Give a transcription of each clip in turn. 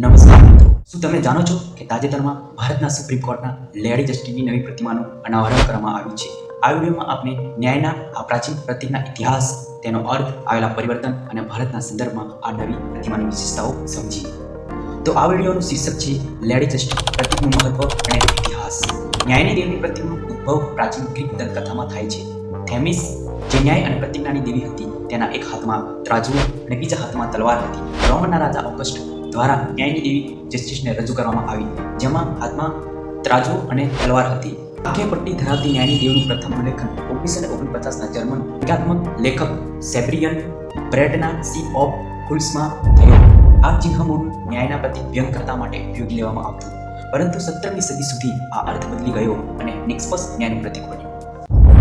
નમસ્કાર મિત્રો. શું તમે જાણો છો કે તાજેતરમાં ભારતના સુપ્રીમ કોર્ટના લેડી જસ્ટિસની નવી પ્રતિમાનું અનાવરણ કરવામાં આવ્યું છે? આ વિડીયોમાં આપણે ન્યાયના, આ પ્રાચીન પ્રતિકના ઇતિહાસ, તેનો અર્થ, આવેલા પરિવર્તન અને ભારતના સંદર્ભમાં આ નવી પ્રતિમાની વિશેષતાઓ સમજીએ. તો આ વિડીયોનું શીર્ષક છે લેડી જસ્ટિસ પ્રતિકનું મહત્વ અને ઇતિહાસ. ન્યાયની દેવની પ્રતિકનું ઉદ્ભવ પ્રાચીન ગ્રીક દંતકથામાં થાય છે. થેમિસ, જે ન્યાય અને પ્રતિજ્ઞાની દેવી હતી, તેના એક હાથમાં ત્રાજુ અને બીજા હાથમાં તલવાર હતી. રોમનના રાજા ઓગસ્ટ દ્વારા ન્યાયની દેવી જસ્ટિસને રજૂ કરવામાં આવી. જેમાં હાથમાં ત્રાજુ અને તલવાર હતી. આંખે પટ્ટી ધરાવતી ન્યાયની દેવનું પ્રથમ ઉલ્લેખન ઓગણીસો ને ઓગણપચાસના જર્મન વિકાત્મક લેખક સેબ્રિયન બ્રેડના સી ઓફ ફુલ્સમાં થયો. આ ચિહ્નમૂળ ન્યાયના પ્રતિ વ્યંગ માટે ઉપયોગી લેવામાં આવતું. પરંતુ સત્તરમી સદી સુધી આ અર્થ બદલી ગયો અને નિષ્પક્ષ ન્યાયનું પ્રતીક બન્યું.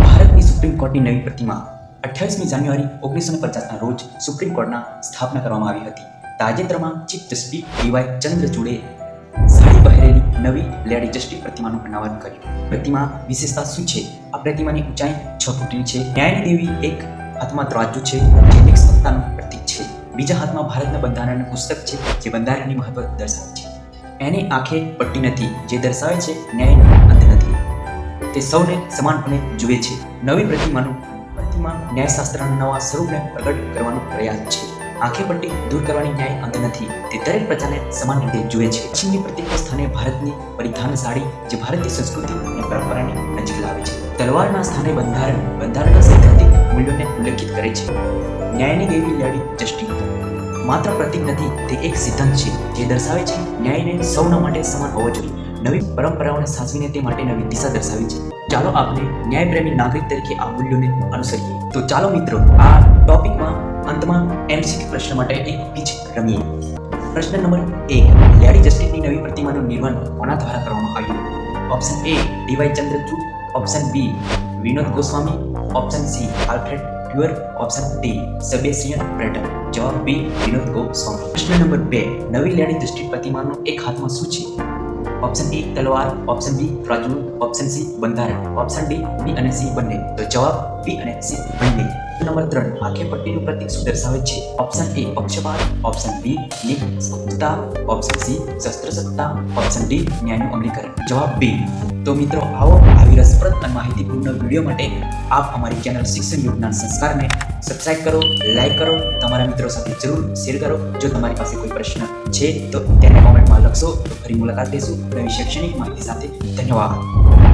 ભારતની સુપ્રીમ કોર્ટની નવી પ્રતિમા અઠ્યાવીસમી જાન્યુઆરી ઓગણીસો પચાસના રોજ સુપ્રીમ કોર્ટના સ્થાપના કરવામાં આવી હતી. તાજેતરમાં ચીફ જસ્ટિસ ડીવાય ચંદ્રચૂડે સાડી પહેરેલી નવી લેડી જસ્ટિસ પ્રતિમાનું અનાવરણ કર્યું. પ્રતિમા વિશેષતા શું છે? આ પ્રતિમાની ઊંચાઈ છ ફૂટની છે. ન્યાયની દેવી એક હાથમાં ત્રાજુ છે, જે એક સત્તાનું પ્રતીક છે. બીજા હાથમાં ભારતના બંધારણનું પુસ્તક છે, જે બંધારણની મહત્વ દર્શાવે છે. એની આંખે પટ્ટી નથી, જે દર્શાવે છે ન્યાયનો અંત નથી. તે સૌને સમાનપણે જુએ છે. નવી પ્રતિમાનું પ્રતિમા ન્યાયશાસ્ત્રના નવા સ્વરૂપને પ્રગટ કરવાનો પ્રયાસ છે. આંખે પટ્ટી દૂર કરવાની ન્યાય અંત નથી. તે દરેક પ્રજાને સમાન રીતે જુએ છે. ચીનની પ્રત્યેક સ્થાને ભારતની પરિધાન સાડી જે ભારતીય સંસ્કૃતિ અને પરંપરાની નજીક લાવે છે. તલવારના સ્થાને બંધારણ, બંધારણના સૈદ્ધાંતિક મૂલ્યોને ઉલ્લેખિત કરે છે. ન્યાયની દેવી લેડી જસ્ટિસ માત્ર પ્રતિક નથી, તે એક સિદ્ધાંત છે જે દર્શાવે છે ન્યાયને સૌના માટે સમાન હોવો જોઈએ. નવી પરંપરાઓને સાચવીને તે માટે નવી દિશા દર્શાવી છે. ચાલો આપણે ન્યાયપ્રેમી નાગરિક તરીકે આ મૂલ્યોને અનુસરીએ. તો ચાલો મિત્રો, આ ટોપિકમાં અંતમાં એમસીક્યુ પ્રશ્ન માટે એક પીચ રમીએ. પ્રશ્ન નંબર એક, લેડી જસ્ટિસની નવી પ્રતિમાનું નિર્માણ કોના દ્વારા કરવામાં આવ્યું? Option A DY Chandrachud. Option B, Vinod Goswami. Option C, Alfred પ્યુઅર. Option D, Sebastian Prater જવાબ બી, વિનોદ ગોસ્વામી. પ્રશ્ન નંબર બે, નવી લેડી જસ્ટિસ પ્રતિમાનું એક હાથમાં શું છે? ઓપ્શન એ તલવાર option B Raju option C બંધારણ ઓપ્શન ડી બી અને સી બંને તો જવાબ બી અને સી બંને નંબર ત્રણ આંખે પટ્ટીનું પ્રતીક શું દર્શાવે છે ઓપ્શન એ પક્ષપાત ઓપ્શન બી નિષ્પક્ષતા ઓપ્શન સી શસ્ત્રસત્તા ઓપ્શન ડી ન્યાયનું અમલીકરણ જવાબ બી તો મિત્રો આવો આવી રસપ્રદ અને માહિતીપૂર્ણ વીડિયો માટે આપ અમારી ચેનલ શિક્ષણ યોગના સંસ્કારને સબસ્ક્રાઇબ કરો લાઈક કરો તમારા મિત્રો સાથે જરૂર શેર કરો. જો તમારી પાસે કોઈ પ્રશ્ન છે, તો તેને કોમેન્ટમાં લખશો ફરી મુલાકાત લેશું નવી શૈક્ષણિક માહિતી સાથે ધન્યવાદ